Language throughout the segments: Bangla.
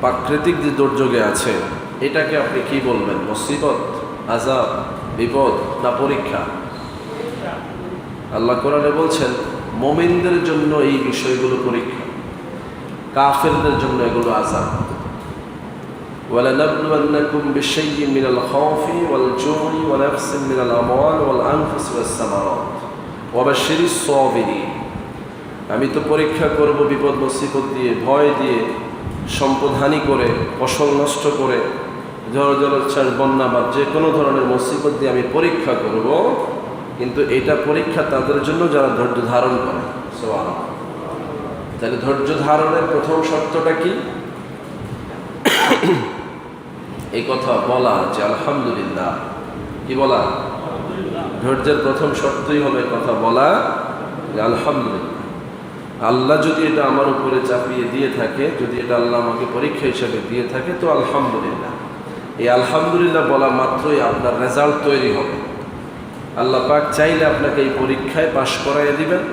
প্রাকৃতিক যে দুর্যোগে আছে এটাকে আপনি কি বলবেন মুসিবত আজাব বিপদ না পরীক্ষা আল্লাহ কোরআনে বলছেন মোমিনদের জন্য এই বিষয়গুলো পরীক্ষা কাফেরদের জন্য এগুলো আজাব ولنبلونكم بشيء من الخوف والجوع ونفس من الأموال والأنفس والثمرات وبشر الصابرين আমি তো পরীক্ষা করব বিপদ মুসিবত দিয়ে ভয় দিয়ে সম্পদহানি করে, ফসল নষ্ট করে, ঝড় জলোচ্ছ্বাস, বন্যা বা যে কোনো ধরনের মুসিবত দিয়ে আমি পরীক্ষা করব। কিন্তু এটা পরীক্ষা তাদের জন্য যারা ধৈর্য ধারণ করে সোয়াল তাহলে ধৈর্য ধারণের প্রথম শর্তটা কি? এই কথা বলা যে আলহামদুলিল্লাহ। কি বলা? ধৈর্যের প্রথম শর্তই এই কথা বলা যে আলহামদুলিল্লাহ। আল্লাহ যদি এটা আমার উপরে চাপিয়ে দিয়ে থাকে, যদি এটা আল্লাহ আমাকে পরীক্ষা হিসাবে দিয়ে থাকে, তো আলহামদুলিল্লাহ। এই আলহামদুলিল্লাহ বলা মাত্রই আপনার রেজাল্ট তৈরি হবে। আল্লাহ পাক চাইলে আপনাকে এই পরীক্ষায় পাশ করাইয়ে দিবেন,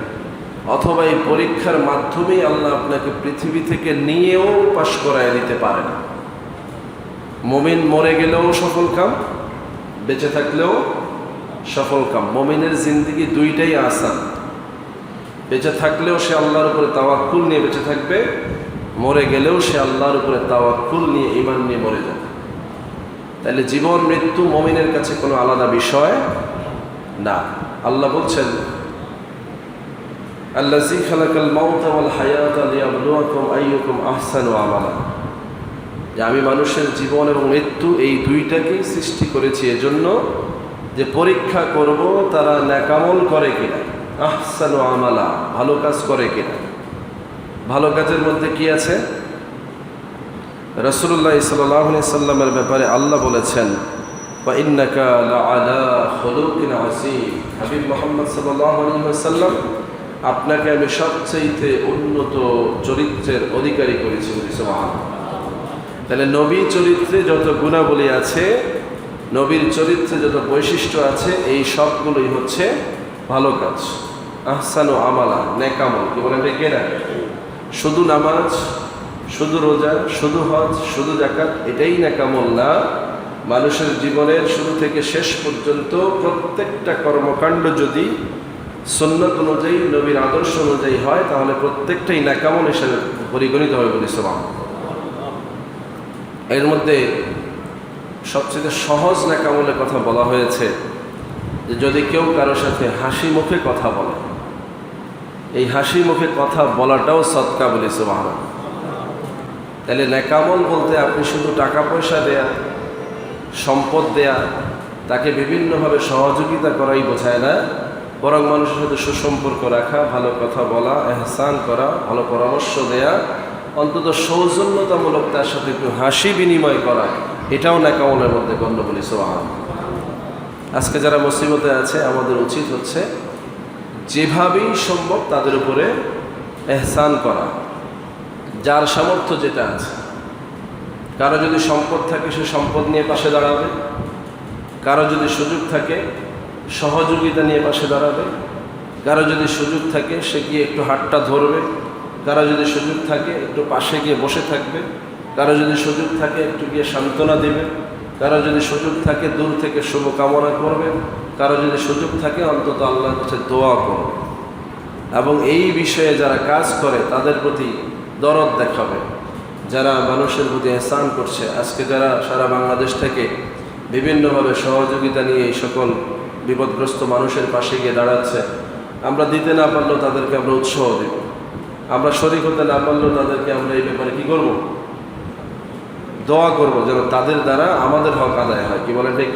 অথবা এই পরীক্ষার মাধ্যমেই আল্লাহ আপনাকে পৃথিবী থেকে নিয়েও পাশ করাইয়ে দিতে পারেন মমিন মরে গেলেও সফল কাম, বেঁচে থাকলেও সফল কাম। মমিনের জিন্দিগি দুইটাই আসান। বেঁচে থাকলেও সে আল্লাহর উপরে তাওয়াক্কুল নিয়ে বেঁচে থাকবে, মরে গেলেও সে আল্লাহর উপরে তাওয়াক্কুল নিয়ে ইমান নিয়ে মরে যাবে। তাহলে জীবন, মৃত্যু, মমিনের কাছে কোনো আলাদা বিষয় না। আল্লাহ বলছেন আল্লাজি খালাকাল মাউতা ওয়াল হায়াত লিয়াবলুয়াকুম আইয়ুকুম আহসানু আমালা। যে আমি মানুষের জীবন এবং মৃত্যু এই দুইটাকেই সৃষ্টি করেছি এজন্য যে পরীক্ষা করব তারা ন্যাকামল করে কিনা। আহসানু আমালা, ভালো কাজ করে কিনা? ভালো কাজের মধ্যে কি আছে? রসুল্লাহ সাল্লাহ সাল্লামের ব্যাপারে আল্লাহ বলেছেন হাবিব মোহাম্মদ সাল্লাহ সাল্লাম আপনাকে আমি সবচেয়ে উন্নত চরিত্রের অধিকারী করেছি তাহলে নবী চরিত্রে যত গুণাবলী আছে, নবীর চরিত্রে যত বৈশিষ্ট্য আছে, এই সবগুলোই হচ্ছে ভালো কাজ। আহসানু আমালা, নেকামল। কি বলেন রেখে না শুধু নামাজ, শুধু রোজা, শুধু হজ, শুধু জাকাত এটাই নেকামল না। মানুষের জীবনের শুরু থেকে শেষ পর্যন্ত প্রত্যেকটা কর্মকাণ্ড যদি সন্ন্যত অনুযায়ী, নবীর আদর্শ অনুযায়ী হয়, তাহলে প্রত্যেকটাই নাকামল হিসেবে পরিগণিত হবে বলি সবাম এর মধ্যে সবচেয়ে সহজ নাকামলের কথা বলা হয়েছে যে, যদি কেউ কারোর সাথে হাসি মুখে কথা বলে এই হাসি মুখে কথা বলাটাও সৎকা বলেছে সুবাহ তাহলে নেকামল বলতে আপনি শুধু টাকা পয়সা দেয়া, সম্পদ দেয়া, তাকে বিভিন্নভাবে সহযোগিতা করাই বোঝায় না, বরং মানুষের সাথে সুসম্পর্ক রাখা, ভালো কথা বলা, এহসান করা, ভালো পরামর্শ দেয়া, অন্তত সৌজন্যতামূলক তার সাথে একটু হাসি বিনিময় করা, এটাও নাকামলের মধ্যে গণ্য বলি সোহান আজকে যারা মুসিবতে আছে, আমাদের উচিত হচ্ছে যেভাবেই সম্ভব তাদের উপরে এহসান করা। যার সামর্থ্য যেটা আছে। কারও যদি সম্পদ থাকে, সে সম্পদ নিয়ে পাশে দাঁড়াবে। কারও যদি সুযোগ থাকে, সহযোগিতা নিয়ে পাশে দাঁড়াবে। কারও যদি সুযোগ থাকে, সে গিয়ে একটু হাতটা ধরবে। কারও যদি সুযোগ থাকে, একটু পাশে গিয়ে বসে থাকবে। কারও যদি সুযোগ থাকে, একটু গিয়ে সান্ত্বনা দেবে। কারও যদি সুযোগ থাকে, দূর থেকে শুভকামনা করবে। কারও যদি সুযোগ থাকে, অন্তত আল্লাহর কাছে দোয়া করবে। এবং এই বিষয়ে যারা কাজ করে, তাদের প্রতি দরদ দেখাবে। যারা মানুষের প্রতি এহসান করছে, আজকে যারা সারা বাংলাদেশ থেকে বিভিন্নভাবে সহযোগিতা নিয়ে এই সকল বিপদগ্রস্ত মানুষের পাশে গিয়ে দাঁড়াচ্ছে, আমরা দিতে না পারলেও তাদেরকে আমরা উৎসাহ দেব। আমরা শরিক হতে না পারলেও তাদেরকে আমরা এই ব্যাপারে কি করব? দোয়া করব যেন তাদের দ্বারা আমাদের হক আদায় হয়। কি বলেন ঠিক?